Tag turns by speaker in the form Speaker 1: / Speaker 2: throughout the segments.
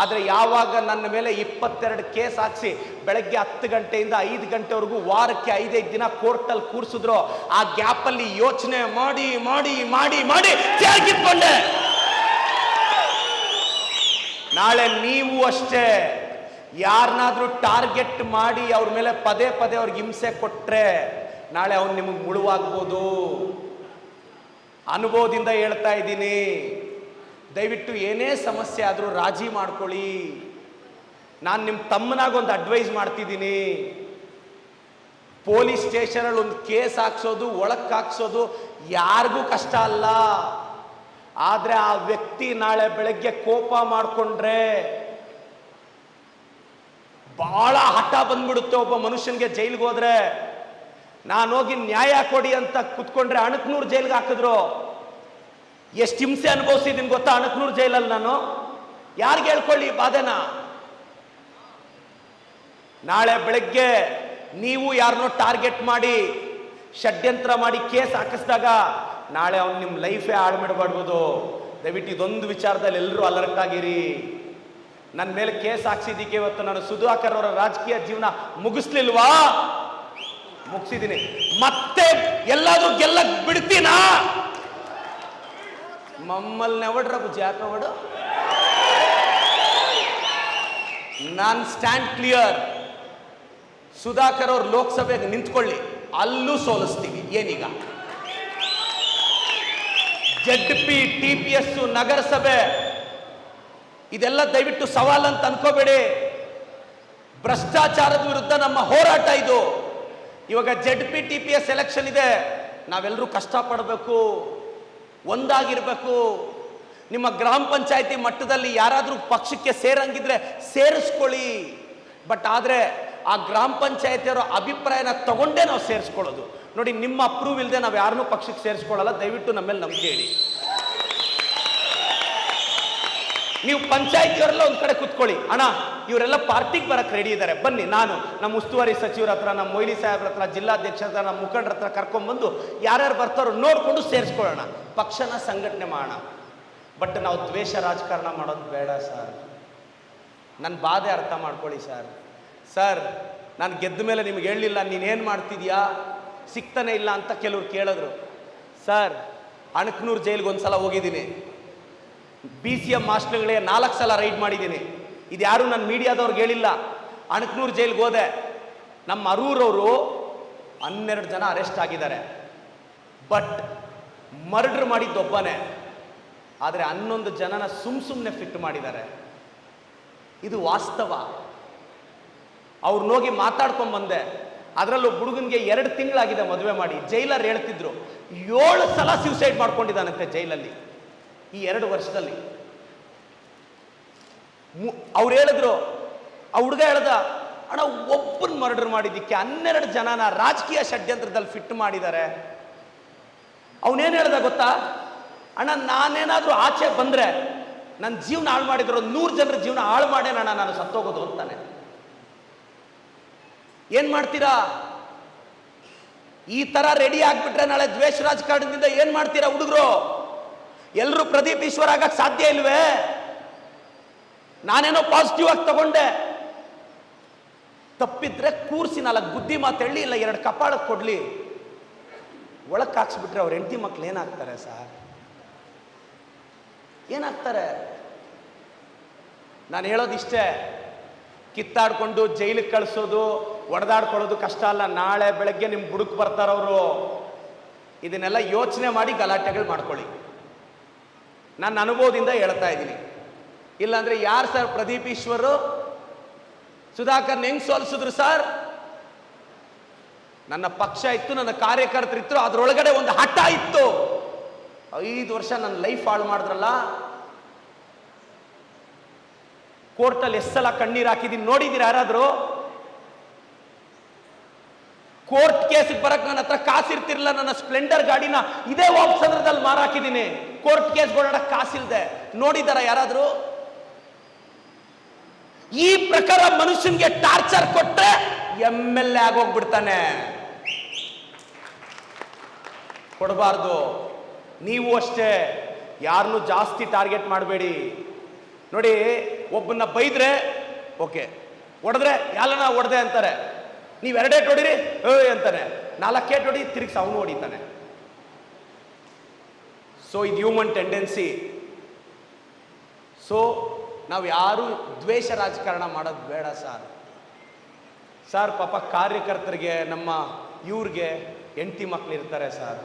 Speaker 1: ಆದರೆ ಯಾವಾಗ ನನ್ನ ಮೇಲೆ ಇಪ್ಪತ್ತೆರಡು ಕೇಸ್ ಹಾಕಿಸಿ ಬೆಳಗ್ಗೆ ಹತ್ತು ಗಂಟೆಯಿಂದ ಐದು ಗಂಟೆವರೆಗೂ ವಾರಕ್ಕೆ ಐದೈದು ದಿನ ಕೋರ್ಟಲ್ಲಿ ಕೂರಿಸಿದ್ರು, ಆ ಗ್ಯಾಪಲ್ಲಿ ಯೋಚನೆ ಮಾಡಿ ಮಾಡಿ ಮಾಡಿ ಮಾಡಿ ಕಿತ್ಕೊಂಡೆ ನಾಳೆ ನೀವು ಅಷ್ಟೇ. ಯಾರನ್ನಾದ್ರೂ ಟಾರ್ಗೆಟ್ ಮಾಡಿ ಅವ್ರ ಮೇಲೆ ಪದೇ ಪದೇ ಅವ್ರಿಗೆ ಹಿಂಸೆ ಕೊಟ್ಟರೆ ನಾಳೆ ಅವ್ನು ನಿಮಗೆ ಮುಳುವಾಗ್ಬೋದು. ಅನುಭವದಿಂದ ಹೇಳ್ತಾ ಇದ್ದೀನಿ. ದಯವಿಟ್ಟು ಏನೇ ಸಮಸ್ಯೆ ಆದರೂ ರಾಜಿ ಮಾಡ್ಕೊಳ್ಳಿ. ನಾನು ನಿಮ್ಮ ತಮ್ಮನಾಗ ಒಂದು ಅಡ್ವೈಸ್ ಮಾಡ್ತಿದ್ದೀನಿ. ಪೊಲೀಸ್ ಸ್ಟೇಷನಲ್ಲಿ ಒಂದು ಕೇಸ್ ಹಾಕ್ಸೋದು ಒಳಕ್ಕೆ ಹಾಕ್ಸೋದು ಯಾರಿಗೂ ಕಷ್ಟ ಅಲ್ಲ. ಆದರೆ ಆ ವ್ಯಕ್ತಿ ನಾಳೆ ಬೆಳಗ್ಗೆ ಕೋಪ ಮಾಡಿಕೊಂಡ್ರೆ ಬಹಳ ಹಠ ಬಂದ್ಬಿಡುತ್ತೆ ಒಬ್ಬ ಮನುಷ್ಯನಿಗೆ ಜೈಲಿಗೆ ಹೋದ್ರೆ. ನಾನು ಹೋಗಿ ನ್ಯಾಯ ಕೊಡಿ ಅಂತ ಕುತ್ಕೊಂಡ್ರೆ ಅಣಕ್ನೂರು ಜೈಲಿಗೆ ಹಾಕಿದ್ರು. ಎಷ್ಟು ಹಿಂಸೆ ಅನುಭವಿಸಿದ್ದೀನಿ ಗೊತ್ತಾ? ಅಣಕ್ನೂರು ಜೈಲಲ್ಲಿ ನಾನು. ಯಾರಿಗೆ ಹೇಳ್ಕೊಳ್ಳಿ ಬಾಧೆನ? ನಾಳೆ ಬೆಳಗ್ಗೆ ನೀವು ಯಾರನ್ನೋ ಟಾರ್ಗೆಟ್ ಮಾಡಿ, ಷಡ್ಯಂತ್ರ ಮಾಡಿ ಕೇಸ್ ಹಾಕಿಸಿದಾಗ ನಾಳೆ ಅವ್ನು ನಿಮ್ಮ ಲೈಫೇ ಹಾಳು ಮಾಡಬಾರ್ಬೋದು ದಯವಿಟ್ಟು ಇದೊಂದು ವಿಚಾರದಲ್ಲಿ ಎಲ್ಲರೂ ಅಲರ್ಟ್ ಆಗಿರಿ. ನನ್ನ ಮೇಲೆ ಕೇಸ್ ಹಾಕ್ಸಿದ್ದಕ್ಕೆ ಇವತ್ತು ನಾನು ಸುಧಾಕರ್ ಅವರ ರಾಜಕೀಯ ಜೀವನ ಮುಗಿಸ್ಲಿಲ್ವಾ? ಮುಗಿಸಿದ್ದೀನಿ ಮತ್ತೆ ಎಲ್ಲಾದ್ರೂ ಗೆಲ್ಲಕ್ ಬಿಡ್ತೀನಾ? ಅವಡ್ರ ಬುಜ್ಜಿ? ಯಾಕವಡು ನಾನ್ ಸ್ಟ್ಯಾಂಡ್ ಕ್ಲಿಯರ್ ಸುಧಾಕರ್ ಅವ್ರ ಲೋಕಸಭೆಗೆ ನಿಂತ್ಕೊಳ್ಳಿ. ಅಲ್ಲೂ ಸೋಲಿಸ್ತೀವಿ. ಏನೀಗ? Z P T P S ನಗರಸಭೆ. ಇದೆಲ್ಲ ದಯವಿಟ್ಟು ಸವಾಲ್ ಅಂತ ಅನ್ಕೋಬೇಡಿ. ಭ್ರಷ್ಟಾಚಾರದ ವಿರುದ್ಧ ನಮ್ಮ ಹೋರಾಟ ಇದು. ಇವಾಗ Z P T P S election ಇದೆ. ನಾವೆಲ್ಲರೂ ಕಷ್ಟಪಡಬೇಕು. ಒಂದಾಗಿರ್ಬೇಕು. ನಿಮ್ಮ ಗ್ರಾಮ ಪಂಚಾಯಿತಿ ಮಟ್ಟದಲ್ಲಿ ಯಾರಾದರೂ ಪಕ್ಷಕ್ಕೆ ಸೇರಂಗಿದ್ರೆ ಸೇರಿಸ್ಕೊಳ್ಳಿ. ಬಟ್ ಆದರೆ ಆ ಗ್ರಾಮ ಪಂಚಾಯತಿಯವರ ಅಭಿಪ್ರಾಯನ ತಗೊಂಡೇ ನಾವು ಸೇರಿಸ್ಕೊಳ್ಳೋದು. ನೋಡಿ, ನಿಮ್ಮ ಅಪ್ರೂವ್ ಇಲ್ಲದೆ ನಾವು ಯಾರನ್ನೂ ಪಕ್ಷಕ್ಕೆ ಸೇರಿಸ್ಕೊಳ್ಳಲ್ಲ. ದಯವಿಟ್ಟು ನಮ್ಮೇಲೆ ನಂಬಿಕೆ ಇಡಿ. ನೀವು ಪಂಚಾಯತಿಯವರೆಲ್ಲ ಒಂದು ಕಡೆ ಕುತ್ಕೊಳ್ಳಿ. ಅಣ್ಣ, ಇವರೆಲ್ಲ ಪಾರ್ಟಿಗೆ ಬರಕ್ಕೆ ರೆಡಿ ಇದ್ದಾರೆ ಬನ್ನಿ, ನಾನು ನಮ್ಮ ಉಸ್ತುವಾರಿ ಸಚಿವರ ಹತ್ರ, ನಮ್ಮ ಮೊಯ್ಲಿ ಸಾಹೇಬ್ರ ಹತ್ರ, ಜಿಲ್ಲಾಧ್ಯಕ್ಷರ ಹತ್ರ, ನಮ್ಮ ಮುಖಂಡರ ಹತ್ರ ಕರ್ಕೊಂಡ್ಬಂದು ಯಾರ್ಯಾರು ಬರ್ತಾರೋ ನೋಡ್ಕೊಂಡು ಸೇರಿಸ್ಕೊಳ್ಳೋಣ. ಪಕ್ಷನ ಸಂಘಟನೆ ಮಾಡೋಣ. ಬಟ್ ನಾವು ದ್ವೇಷ ರಾಜಕಾರಣ ಮಾಡೋದು ಬೇಡ ಸರ್. ನನ್ನ ಬಾಧೆ ಅರ್ಥ ಮಾಡ್ಕೊಳ್ಳಿ ಸರ್. ಸರ್, ನಾನು ಗೆದ್ದ ಮೇಲೆ ನಿಮ್ಗೆ ಹೇಳಲಿಲ್ಲ ನೀನೇನು ಮಾಡ್ತಿದ್ಯಾ? ಸಿಗ್ತಾನೆ ಇಲ್ಲ ಅಂತ ಕೆಲವ್ರು ಕೇಳಿದ್ರು. ಸರ್, ಅಣಕ್ನೂರು ಒಂದು ಸಲ ಹೋಗಿದ್ದೀನಿ. ಬಿ ಸಿ ಎಂ ಮಾಸ್ಟರ್ಗಳಿಗೆ ನಾಲ್ಕು ಸಲ ರೈಡ್ ಮಾಡಿದ್ದೀನಿ. ಇದು ಯಾರು ನನ್ನ ಮೀಡಿಯಾದವ್ರಿಗೆ ಹೇಳಿಲ್ಲ. ಅಣಕ್ನೂರು ಜೈಲಿಗೆ ಹೋದೆ. ನಮ್ಮ ಅರೂರವರು ಹನ್ನೆರಡು ಜನ ಅರೆಸ್ಟ್ ಆಗಿದ್ದಾರೆ. ಬಟ್ ಮರ್ಡ್ರ್ ಮಾಡಿದ್ದೊಬ್ಬನೇ ಆದರೆ ಹನ್ನೊಂದು ಜನನ ಸುಮ್ ಸುಮ್ಮನೆ ಫಿಟ್ ಮಾಡಿದ್ದಾರೆ. ಇದು ವಾಸ್ತವ. ಅವ್ರನ್ನೋಗಿ ಮಾತಾಡ್ಕೊಂಡ್ ಬಂದೆ. ಅದರಲ್ಲೂ ಹುಡುಗನಿಗೆ ಎರಡು ತಿಂಗಳಾಗಿದೆ ಮದುವೆ ಮಾಡಿ. ಜೈಲರ್ ಹೇಳ್ತಿದ್ರು, ಏಳು ಸಲ ಸ್ಯೂಸೈಡ್ ಮಾಡ್ಕೊಂಡಿದ್ದಾನಂತೆ ಜೈಲಲ್ಲಿ. ಈ ಎರಡು ವರ್ಷದಲ್ಲಿ. ಅವ್ರು ಹೇಳಿದ್ರು, ಆ ಹುಡುಗ ಹೇಳ್ದ, ಅಣ್ಣ, ಒಬ್ಬನ್ ಮರ್ಡರ್ ಮಾಡಿದ್ದಕ್ಕೆ ಹನ್ನೆರಡು ಜನನ ರಾಜಕೀಯ ಷಡ್ಯಂತ್ರದಲ್ಲಿ ಫಿಟ್ ಮಾಡಿದ್ದಾರೆ ಅವನೇನು ಹೇಳ್ದ ಗೊತ್ತಾ? ಅಣ್ಣ, ನಾನೇನಾದರೂ ಆಚೆ ಬಂದ್ರೆ ನನ್ನ ಜೀವನ ಹಾಳು ಮಾಡಿದ್ರು ನೂರು ಜನರ ಜೀವನ ಹಾಳು ಮಾಡೇನಣ್ಣ ನಾನು ಸತ್ತೋಗೋದು ಅಂತಾನೆ. ಏನು ಮಾಡ್ತೀರಾ? ಈ ತರ ರೆಡಿ ಆಗಿಬಿಟ್ರೆ ನಾಳೆ ದ್ವೇಷ ರಾಜಕಾರಣದಿಂದ ಏನು ಮಾಡ್ತೀರಾ ಹುಡುಗರು? ಎಲ್ಲರೂ ಪ್ರದೀಪ್ ಈಶ್ವರ ಆಗಕ್ ಸಾಧ್ಯ ಇಲ್ವೇ? ನಾನೇನೋ ಪಾಸಿಟಿವ್ ಆಗಿ ತಗೊಂಡೆ. ತಪ್ಪಿದ್ರೆ ಕೂರಿಸಿ ನಾಲ್ಕು ಬುದ್ಧಿ ಮಾತೇಳಿ ಇಲ್ಲ ಎರಡು ಕಪಾಳಕ್ಕೆ ಕೊಡ್ಲಿ. ಒಳಕ್ಕೆ ಹಾಕ್ಸ್ಬಿಟ್ರೆ ಅವ್ರ ಹೆಂಡತಿ ಮಕ್ಳು ಏನಾಗ್ತಾರೆ ಸರ್? ಏನಾಗ್ತಾರೆ? ನಾನು ಹೇಳೋದಿಷ್ಟೇ, ಕಿತ್ತಾಡ್ಕೊಂಡು ಜೈಲಿಗೆ ಕಳಿಸೋದು, ಒಡೆದಾಡ್ಕೊಳ್ಳೋದು ಕಷ್ಟ ಅಲ್ಲ. ನಾಳೆ ಬೆಳಗ್ಗೆ ನಿಮ್ಮ ಬುಡಕ್ಕೆ ಬರ್ತಾರವರು ಇದನ್ನೆಲ್ಲ ಯೋಚನೆ ಮಾಡಿ ಗಲಾಟೆಗಳು ಮಾಡ್ಕೊಳ್ಳಿ. ನನ್ನ ಅನುಭವದಿಂದ ಹೇಳ್ತಾ ಇದ್ದೀನಿ. ಇಲ್ಲಾಂದರೆ ಯಾರು ಸರ್ ಪ್ರದೀಪ್ ಈಶ್ವರು? ಸುಧಾಕರ್ ಹೆಂಗ್ ಸೋಲಿಸಿದ್ರು ಸರ್? ನನ್ನ ಪಕ್ಷ ಇತ್ತು, ನನ್ನ ಕಾರ್ಯಕರ್ತರಿತ್ತು ಅದರೊಳಗಡೆ ಒಂದು ಹಠ ಇತ್ತು. ಐದು ವರ್ಷ ನನ್ನ ಲೈಫ್ ಹಾಳು ಮಾಡಿದ್ರಲ್ಲ? ಕೋರ್ಟಲ್ಲಿ ಎಷ್ಟು ಸಲ ಕಣ್ಣೀರು ಹಾಕಿದೀನಿ. ನೋಡಿದ್ದೀರ ಯಾರಾದರೂ? ಕೋರ್ಟ್ ಕೇಸಿಗೆ ಬರಕ್ ನನ್ನ ಹತ್ರ ಕಾಸಿರ್ತಿರ್ಲಿಲ್ಲ, ನನ್ನ ಸ್ಪ್ಲೆಂಡರ್ ಗಾಡಿನ ಇದೇ ವಾಪಸಂದ್ರದಲ್ಲಿ ಮಾರಾಕಿದ್ದೀನಿ ಕೋರ್ಟ್ ಕೇಸ್ ಓಡಾಡಕ್ ಕಾಸಿಲ್ದೆ ನೋಡಿದಾರ ಯಾರಾದರೂ? ಈ ಪ್ರಕಾರ ಮನುಷ್ಯನಿಗೆ ಟಾರ್ಚರ್ ಕೊಟ್ಟರೆ ಎಂ ಎಲ್ ಎ ಆಗೋಗ್ಬಿಡ್ತಾನೆ. ಕೊಡಬಾರ್ದು. ನೀವು ಅಷ್ಟೇ ಯಾರನ್ನೂ ಜಾಸ್ತಿ ಟಾರ್ಗೆಟ್ ಮಾಡಬೇಡಿ. ನೋಡಿ, ಒಬ್ಬನ್ನ ಬೈದ್ರೆ, ಓಕೆ, ಹೊಡೆದ್ರೆ ಯಾಲನ ಹೊಡೆದೆ ಅಂತಾರೆ. ನೀವು ಎರಡೇಟ್ ಹೊಡಿರಿ ಅಂತಾನೆ. ನಾಲ್ಕೇಟ್ ಹೊಡಿ ತಿರುಗಿಸಿ ಅವನು ಹೊಡಿತಾನೆ. ಸೊ ಇದು ಹ್ಯೂಮನ್ ಟೆಂಡೆನ್ಸಿ ಸೊ ನಾವು ಯಾರೂ ದ್ವೇಷ ರಾಜಕಾರಣ ಮಾಡೋದು ಬೇಡ ಸರ್. ಸರ್ ಪಾಪ ಕಾರ್ಯಕರ್ತರಿಗೆ, ನಮ್ಮ ಇವ್ರಿಗೆ ಹೆಂಡತಿ ಮಕ್ಕಳಿರ್ತಾರೆ ಸರ್.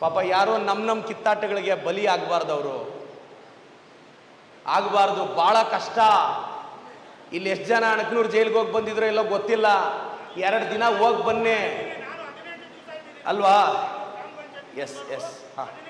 Speaker 1: ಪಾಪ ಯಾರೋ ನಮ್ಮ ನಮ್ಮ ಕಿತ್ತಾಟಗಳಿಗೆ ಬಲಿ ಆಗಬಾರ್ದು ಅವರು. ಆಗಬಾರ್ದು ಭಾಳ ಕಷ್ಟ. ಇಲ್ಲಿ ಎಷ್ಟು ಜನ ಅಣಕನೂರು ಜೈಲಿಗೆ ಹೋಗಿ ಬಂದಿದ್ರೋ ಎಲ್ಲೋ ಗೊತ್ತಿಲ್ಲ. ಎರಡು ದಿನ ಹೋಗಿ ಬನ್ನಿ. ಅಲ್ವಾ? ಎಸ್ ಎಸ್ ಹಾಂ